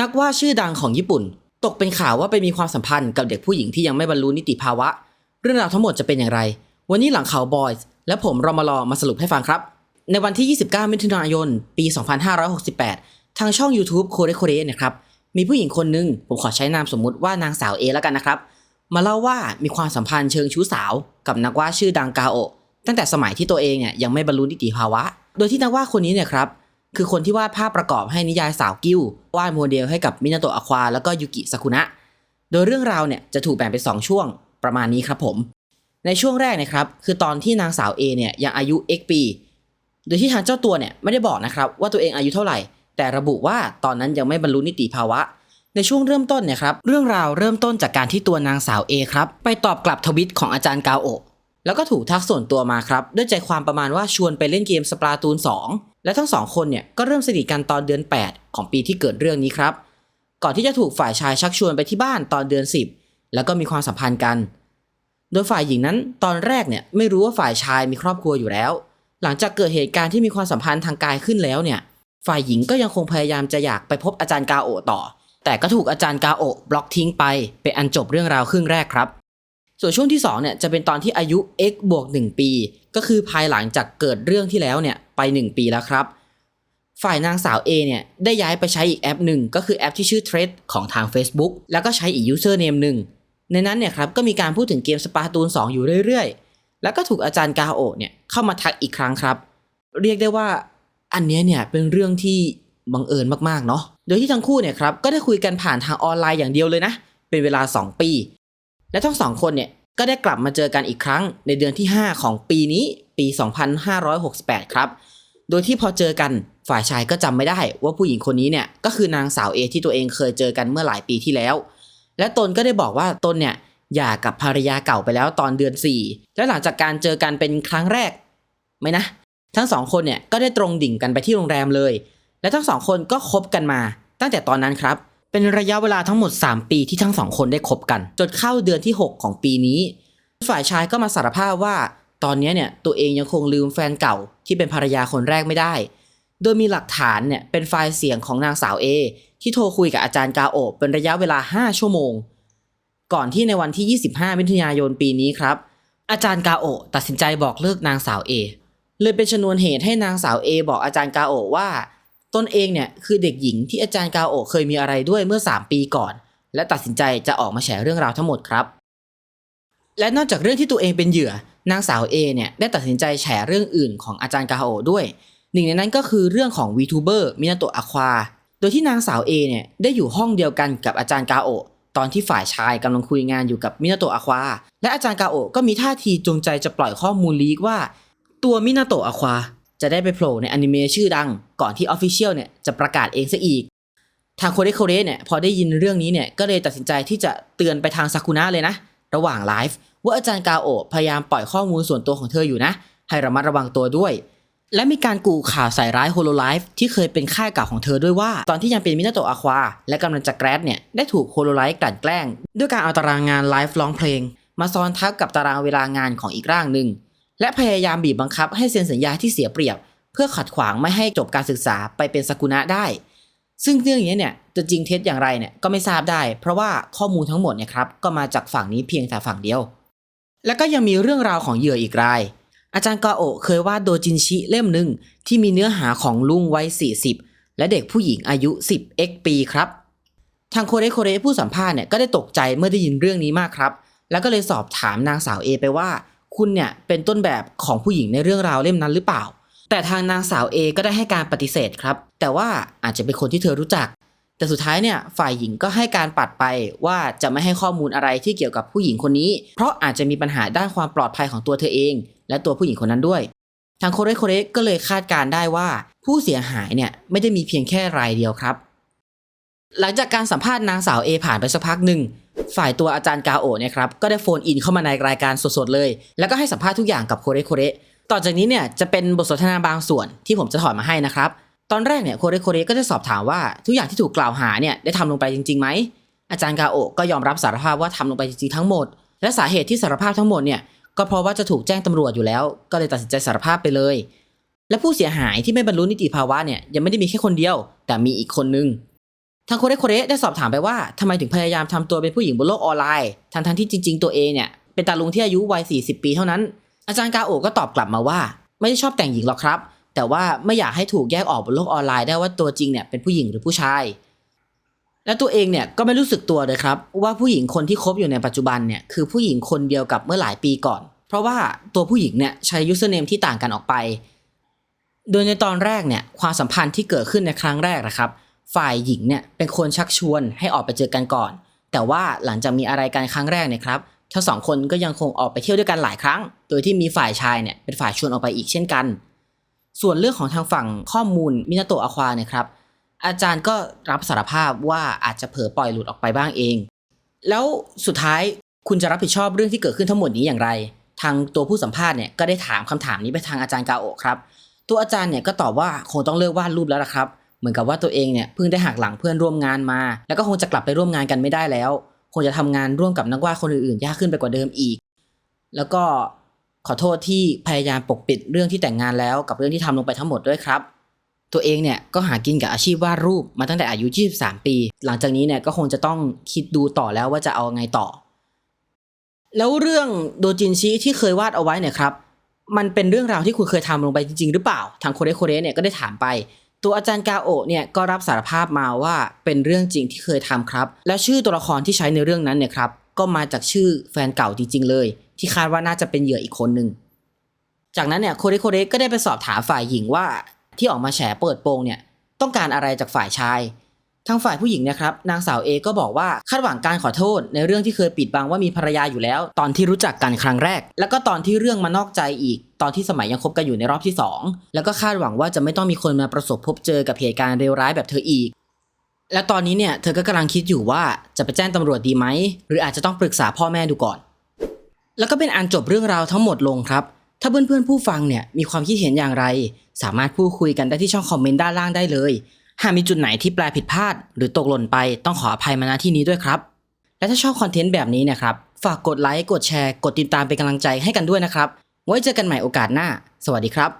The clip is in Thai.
นักวาดชื่อดังของญี่ปุ่น ตกเป็นข่าวว่าไปมีความสัมพันธ์กับเด็กผู้หญิงที่ยังไม่บรรลุนิติภาวะ เรื่องราวทั้งหมดจะเป็นอย่างไร วันนี้หลังข่าวบอยส์และผมรอมารอมาสรุปให้ฟังครับ ในวันที่ 29 มิถุนายน ปี 2568 ทางช่อง YouTube โคเรโคเรนะครับ มีผู้หญิงคนหนึ่งผมขอใช้นามสมมุติว่านางสาวเอแล้วกันนะครับ มาเล่าว่ามีความสัมพันธ์เชิงชู้สาว กับนักวาดชื่อดังกาโอตั้งแต่สมัยที่ตัวเองเนี่ยยังไม่บรรลุนิติภาวะ โดยที่นักวาดคนนี้เนี่ยครับ คือคนที่วาดภาพประกอบให้นิยายสาวกิ้ววาดโมเดลให้กับมินาโตะอควาแล้วก็ยุกิซากุนะ โดยเรื่องราวเนี่ยจะถูกแบ่งเป็น 2 ช่วงประมาณนี้ครับผม ในช่วงแรกนะครับ คือตอนที่นางสาว A เนี่ยยังอายุ X ปี โดยที่ทางเจ้าตัวเนี่ยไม่ได้บอกนะครับว่าตัวเองอายุเท่าไหร่ แต่ระบุว่าตอนนั้นยังไม่บรรลุนิติภาวะ ในช่วงเริ่มต้นเนี่ยครับเรื่องราวเริ่มต้นจากการที่ตัวนางสาว A ครับไปตอบกลับทวิตของอาจารย์กาโอแล้วก็ถูกทักส่วนตัวมาครับด้วยใจความประมาณว่าชวนไปเล่นเกมสปาตูน2 และทั้งสองคนเนี่ยก็เริ่มสนิทกันตอนเดือน 8 ของปีที่เกิดเรื่องนี้ครับ ก่อนที่จะถูกฝ่ายชายชักชวนไปที่บ้านตอนเดือน 10 แล้วก็มีความสัมพันธ์กัน โดยฝ่ายหญิงนั้นตอนแรกเนี่ยไม่รู้ว่าฝ่ายชายมีครอบครัวอยู่แล้ว หลังจากเกิดเหตุการณ์ที่มีความสัมพันธ์ทางกายขึ้นแล้วเนี่ย ฝ่ายหญิงก็ยังคงพยายามจะอยากไปพบอาจารย์กาโอต่อ แต่ก็ถูกอาจารย์กาโอบล็อกทิ้งไปเป็นอันจบเรื่องราวครึ่งแรกครับ ส่วนช่วงที่2เนี่ยจะเป็นตอนที่อายุ x บวก1ปี ก็คือภายหลังจากเกิดเรื่องที่แล้วเนี่ยไป 1 ปีแล้วครับ ฝ่ายนางสาว A เนี่ยได้ย้ายไปใช้อีกแอปหนึ่งก็คือแอปที่ชื่อ Thread ของทาง Facebook แล้วก็ใช้อีก username หนึ่งในนั้นเนี่ยครับก็มีการพูดถึงเกมสปาตูน2 อยู่เรื่อยๆ แล้วก็ถูกอาจารย์กาโอเนี่ยเข้ามาทักอีกครั้งครับ เรียกได้ว่าอันเนี้ยเนี่ยเป็นเรื่องที่บังเอิญมากๆเนาะ โดยที่ทั้งคู่เนี่ยครับก็ได้คุยกันผ่านทางออนไลน์อย่างเดียวเลยนะ เป็นเวลา 2 ปี และทั้งสองคนเนี่ยก็ได้กลับมาเจอกันอีกครั้งในเดือนที่ 5 ของปีนี้ปี 2568 ครับ โดยที่พอเจอกันฝ่ายชายก็จำไม่ได้ว่าผู้หญิงคนนี้เนี่ยก็คือนางสาวเอที่ตัวเองเคยเจอกันเมื่อหลายปีที่แล้ว และตนก็ได้บอกว่าตนเนี่ยหย่ากับภรรยาเก่าไปแล้วตอนเดือน 4 และหลังจากการเจอกันเป็นครั้งแรกไหมนะ ทั้งสองคนเนี่ยก็ได้ตรงดิ่งกันไปที่โรงแรมเลย และทั้งสองคนก็คบกันมาตั้งแต่ตอนนั้นครับ เป็นระยะเวลาทั้งหมด 3 ปีที่ทั้งสองคนได้คบกัน จนเข้าเดือนที่ 6 ของปีนี้ ฝ่ายชายก็มาสารภาพว่า ตอนนี้เนี่ยตัวเองยังคงลืมแฟนเก่าที่เป็นภรรยาคนแรกไม่ได้ โดยมีหลักฐานเนี่ยเป็นไฟล์เสียงของนางสาวเอที่โทรคุยกับอาจารย์กาโอะเป็นระยะเวลา 5 ชั่วโมง ก่อนที่ในวันที่ 25 มิถุนายนปีนี้ครับ อาจารย์กาโอตัดสินใจบอกเลิกนางสาวเอเลยเป็นชนวนเหตุให้นางสาวเอบอกอาจารย์กาโอว่า ตนเองเนี่ยคือเด็กหญิงที่อาจารย์กาโอเคยมีอะไรด้วยเมื่อ 3 ปีก่อน และตัดสินใจจะออกมาแฉเรื่องราวทั้งหมดครับ และนอกจากเรื่องที่ตัวเองเป็นเหยื่อนางสาวเอเนี่ยได้ตัดสินใจแฉเรื่องอื่นของอาจารย์กาโอด้วย หนึ่งในนั้นก็คือเรื่องของ VTuber มินาโตะอควาโดยที่นางสาวเอเนี่ยได้อยู่ห้องเดียวกันกับอาจารย์กาโอตอนที่ฝ่ายชายกำลังคุยงานอยู่กับมินาโตะอควาและอาจารย์กาโอก็มีท่าทีจงใจจะปล่อยข้อมูลลีกว่า ตัวมินาโตะอควา จะได้ไปโผล่ในอนิเมะชื่อดัง ก่อนที่ออฟฟิเชียลเนี่ยจะประกาศเองซะอีก ทางโคเรโคเรเนี่ยพอได้ยินเรื่องนี้เนี่ยก็เลยตัดสินใจที่จะเตือนไปทางซากุนะเลยนะ ระหว่างไลฟ์ว่าอาจารย์กาโอพยายามปล่อยข้อมูลส่วนตัวของเธออยู่นะ ให้ระมัดระวังตัวด้วย และมีการกูข่าวใส่ร้ายโฮโลไลฟ์ที่เคยเป็นค่ายเก่าของเธอด้วยว่า ตอนที่ยังเป็นมินาโตะอาควาและกำลังจะแกรดเนี่ยได้ถูกโฮโลไลฟ์กลั่นแกล้ง ด้วยการเอาตารางงานไลฟ์ร้องเพลง มาซ้อนทับกับตารางเวลางานของอีกร่างหนึ่ง และพยายามบีบบังคับให้เซ็นสัญญาที่เสียเปรียบ เพื่อขัดขวางไม่ให้จบการศึกษาไปเป็นสกุณะได้ ซึ่งเรื่องนี้เนี่ยจะจริงเท็จอย่างไรเนี่ยก็ไม่ทราบได้ เพราะว่าข้อมูลทั้งหมดเนี่ยครับก็มาจากฝั่งนี้เพียงแต่ฝั่งเดียว แล้วก็ยังมีเรื่องราวของเหยื่ออีกราย อาจารย์กาโอเคยวาดโดจินชิเล่มหนึ่งที่มีเนื้อหาของลุงวัย40 และเด็กผู้หญิงอายุ 10 x ปีครับทางโคเรโคเรผู้สัมภาษณ์เนี่ยก็ได้ตกใจเมื่อได้ยินเรื่องนี้มากครับ แล้วก็เลยสอบถามนางสาวเอไปว่า คุณเนี่ยเป็นต้นแบบของผู้หญิงในเรื่องราวเล่มนั้นหรือเปล่า แต่ทางนางสาวเอก็ได้ให้การปฏิเสธครับ แต่ว่าอาจจะเป็นคนที่เธอรู้จัก แต่สุดท้ายเนี่ยฝ่ายหญิงก็ให้การปัดไปว่าจะไม่ให้ข้อมูลอะไรที่เกี่ยวกับผู้หญิงคนนี้ เพราะอาจจะมีปัญหาด้านความปลอดภัยของตัวเธอเอง และตัวผู้หญิงคนนั้นด้วย ทางโคเรโคเรก็เลยคาดการได้ว่า ผู้เสียหายเนี่ยไม่ได้มีเพียงแค่รายเดียวครับ หลังจากการสัมภาษณ์นางสาวเอผ่านไปสักพักหนึ่ง ฝ่ายตัวอาจารย์กาโอเนี่ยครับก็ได้โฟนอินเข้ามาในรายการสดๆเลย แล้วก็ให้สัมภาษณ์ทุกอย่างกับโคเรโคเรต่อจากนี้เนี่ยจะเป็นบทสนทนาบางส่วนที่ผมจะถอดมาให้นะครับ ตอนแรกเนี่ยโคเรโคเรก็จะสอบถามว่าทุกอย่างที่ถูกกล่าวหาเนี่ยได้ทำลงไปจริงๆไหมอาจารย์กาโอก็ยอมรับสารภาพว่าทำลงไปจริงๆทั้งหมด และสาเหตุที่สารภาพทั้งหมดเนี่ยก็เพราะว่าจะถูกแจ้งตำรวจอยู่แล้ว ก็เลยตัดสินใจสารภาพไปเลย และผู้เสียหายที่ไม่บรรลุนิติภาวะเนี่ยยังไม่ได้มีแค่คนเดียว แต่มีอีกคนนึง ทางโคเรโคเรได้สอบถามไปว่าทำไมถึงพยายามทำตัวเป็นผู้หญิงบนโลกออนไลน์ทั้งทั้งๆที่จริง ๆ ตัวเองเนี่ยเป็นตาลุงที่อายุวัย 40 ปีเท่านั้น อาจารย์กาโอก็ตอบกลับมาว่า ไม่ได้ชอบแต่งหญิงหรอกครับ แต่ว่าไม่อยากให้ถูกแยกออกบนโลกออนไลน์ได้ว่าตัวจริงเนี่ยเป็นผู้หญิงหรือผู้ชาย และตัวเองเนี่ยก็ไม่รู้สึกตัวเลยครับ ว่าผู้หญิงคนที่คบอยู่ในปัจจุบันเนี่ยคือผู้หญิงคนเดียวกับเมื่อหลายปีก่อน เพราะว่าตัวผู้หญิงเนี่ยใช้ยูสเนมที่ต่างกันออกไป โดยในตอนแรกเนี่ยความสัมพันธ์ที่เกิดขึ้นในครั้งแรกนะครับ ฝ่ายหญิงเนี่ยเป็นคนชักชวนให้ออกไปเจอกันก่อน แต่ว่าหลังจากมีอะไรกันครั้งแรกเนี่ยครับทั้งสองคนก็ยังคงออกไปเที่ยวด้วยกันหลายครั้ง โดยที่มีฝ่ายชายเนี่ยเป็นฝ่ายชวนออกไปอีกเช่นกัน ส่วนเรื่องของทางฝั่งข้อมูลมินาโตะอควาเนี่ยครับอาจารย์ก็รับสารภาพว่าอาจจะเผลอปล่อยหลุดออกไปบ้างเอง แล้วสุดท้ายคุณจะรับผิดชอบเรื่องที่เกิดขึ้นทั้งหมดนี้อย่างไร ทางตัวผู้สัมภาษณ์เนี่ยก็ได้ถามคำถามนี้ไปทางอาจารย์กาโอครับ ตัวอาจารย์เนี่ยก็ตอบว่าคงต้องเลิกวาดรูปแล้วละครับ เหมือนกับว่าตัวเองเนี่ยเพิ่งได้หักหลังเพื่อนร่วมงานมา แล้วก็คงจะกลับไปร่วมงานกันไม่ได้แล้ว คงจะทำงานร่วมกับนักวาดคนอื่นๆยากขึ้นไปกว่าเดิมอีก แล้วก็ขอโทษที่พยายามปกปิดเรื่องที่แต่งงานแล้วกับเรื่องที่ทำลงไปทั้งหมดด้วยครับ ตัวเองเนี่ยก็หากินกับอาชีพวาดรูปมาตั้งแต่อายุ 23 ปี หลังจากนี้เนี่ยก็คงจะต้องคิดดูต่อแล้วว่าจะเอาไงต่อ แล้วเรื่องโดจินชิที่เคยวาดเอาไว้เนี่ยครับ มันเป็นเรื่องราวที่คุณเคยทำลงไปจริง ๆ หรือเปล่า ทางโคเรโคเรเนี่ยก็ได้ถามไป ตัวอาจารย์กาโอะเนี่ยก็รับสารภาพมาว่าเป็นเรื่องจริงที่เคยทำครับ และชื่อตัวละครที่ใช้ในเรื่องนั้นเนี่ยครับก็มาจากชื่อแฟนเก่าจริงๆเลย ที่คาดว่าน่าจะเป็นเหยื่ออีกคนหนึ่งจากนั้นเนี่ยโคเรโคเรก็ได้ไปสอบถามฝ่ายหญิงว่าที่ออกมาแฉเปิดโปงเนี่ยต้องการอะไรจากฝ่ายชาย ทางฝ่ายผู้หญิงเนะครับนางสาวเอก็บอกว่าคาดหวังการขอโทษ ในเรื่องที่เคยปิดบังว่ามีภรรยาอยู่แล้ว ตอนที่รู้จักกันครั้งแรก แล้วก็ตอนที่เรื่องมานอกใจอีก ตอนที่สมัยยังคบกันอยู่ในรอบที่สองแล้วก็คาดหวังว่าจะไม่ต้องมีคนมาประสบพบเจอกับเหตุการณ์เลวร้ายแบบเธออีก และตอนนี้เนี่ยเธอก็กำลังคิดอยู่ว่าจะไปแจ้งตำรวจดีไหมหรืออาจจะต้องปรึกษาพ่อแม่ดูก่อน แล้วก็เป็นอันจบเรื่องราวทั้งหมดลงครับถ้าเพื่อนๆผู้ฟังเนี่ยมีความคิดเห็นอย่างไร สามารถพูดคุยกันได้ที่ช่องคอมเมนต์ด้านล่างได้เลย หากมีจุดไหนที่แปลผิดพลาด หรือตกหล่นไปต้องขออภัยมาณที่นี้ด้วยครับ และถ้าชอบคอนเทนต์แบบนี้นะครับ ฝากกดไลค์ กดแชร์ กดติดตามเป็นกำลังใจให้กันด้วยนะครับ ไว้เจอกันใหม่โอกาสหน้า สวัสดีครับ